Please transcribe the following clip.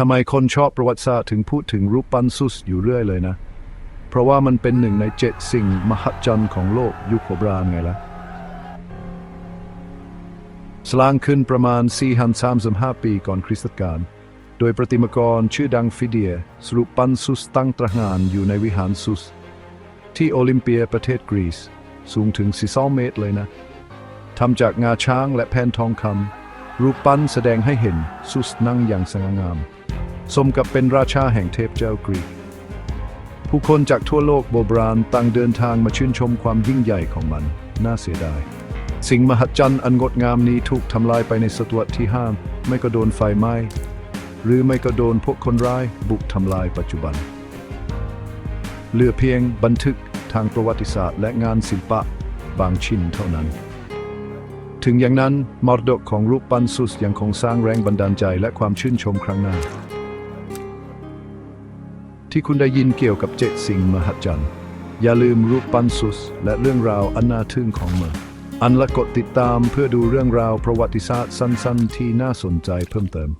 ทำไมคนชอบประวัติศาสตร์ถึงพูดถึงรูปปั้นซุสอยู่เรื่อยเลยนะ เพราะว่ามันเป็นหนึ่งในเจ็ดสิ่งมหัศจรรย์ของโลกยุคโบราณไงล่ะสร้างขึ้นประมาณ 435 ปีก่อนคริสตกาล โดยประติมากรชื่อดังฟิเดีย สรุปปั้นซุสตั้งตระหงานอยู่ในวิหารซุส ที่โอลิมเปียประเทศกรีซ สูงถึง 42 เมตรเลยนะ ทำจากงาช้างและแผ่นทองคำรูปปั้นแสดงให้เห็นซุสนั่งอย่างสง่างาม สมกับเป็นราชาแห่งเทพเจ้ากรีก ผู้คนจากทั่วโลกโบราณต่างเดินทางมาชื่นชมความยิ่งใหญ่ของมัน น่าเสียดาย สิ่งมหัศจรรย์อันงดงามนี้ถูกทำลายไปในศตวรรษที่ห้าไม่ก็โดนไฟไหม้ หรือไม่ก็โดนพวกคนร้ายบุกทำลายปัจจุบัน เหลือเพียงบันทึกทางประวัติศาสตร์และงานศิลปะบางชิ้นเท่านั้น ถึงอย่างนั้นมรดกของรูปปั้นซุสยังคงสร้างแรงบันดาลใจและความชื่นชมครั้งหน้า ที่คุณได้ยินเกี่ยวกับเจ็ดสิ่งมหัศจรรย์ อย่าลืมรูปปั้นซุส และเรื่องราวอันน่าทึ่งของมันอันละกดติดตามเพื่อดูเรื่องราวประวัติศาสตร์สั้นๆ ที่น่าสนใจเพิ่มเติม